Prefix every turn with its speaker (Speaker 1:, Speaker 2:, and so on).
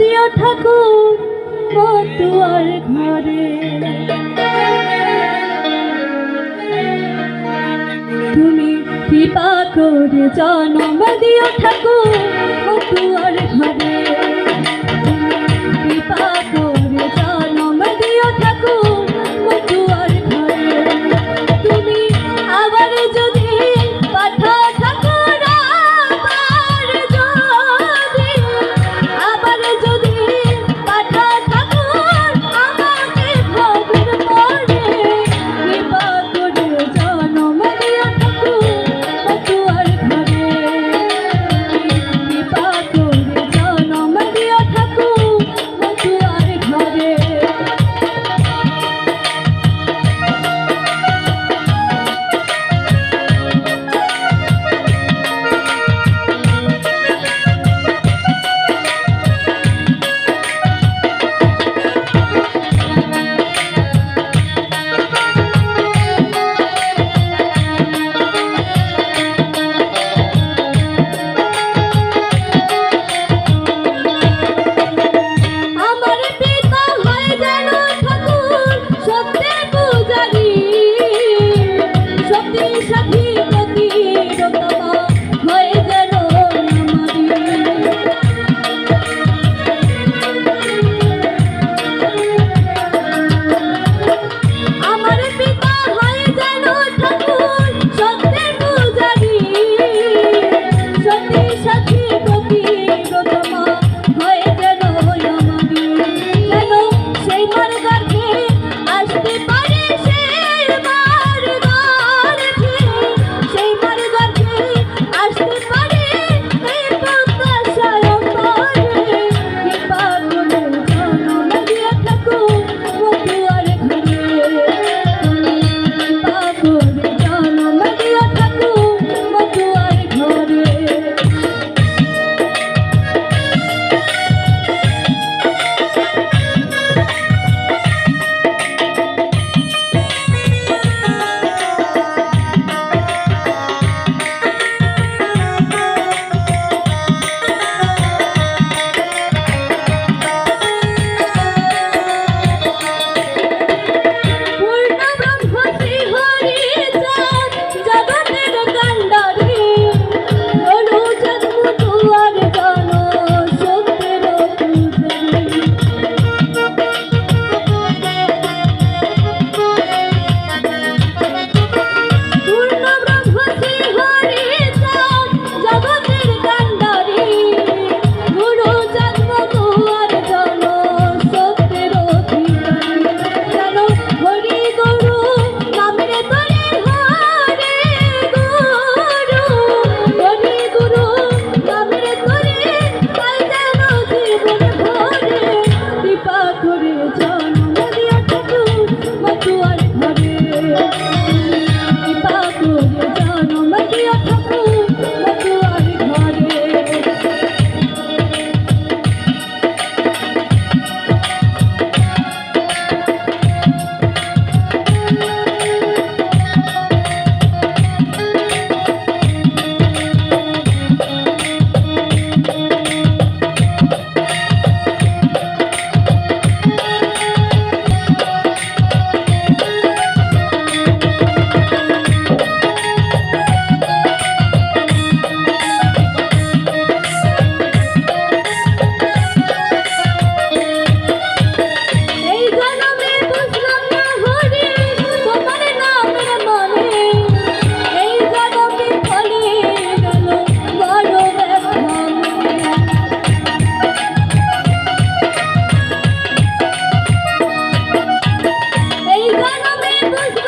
Speaker 1: দিয়া ঠাকুর পটুয়ার ঘরে। তুমি কৃপা করে জন্ম দিও ঠাকুর পটুয়ার ঘরে। Hallelujah.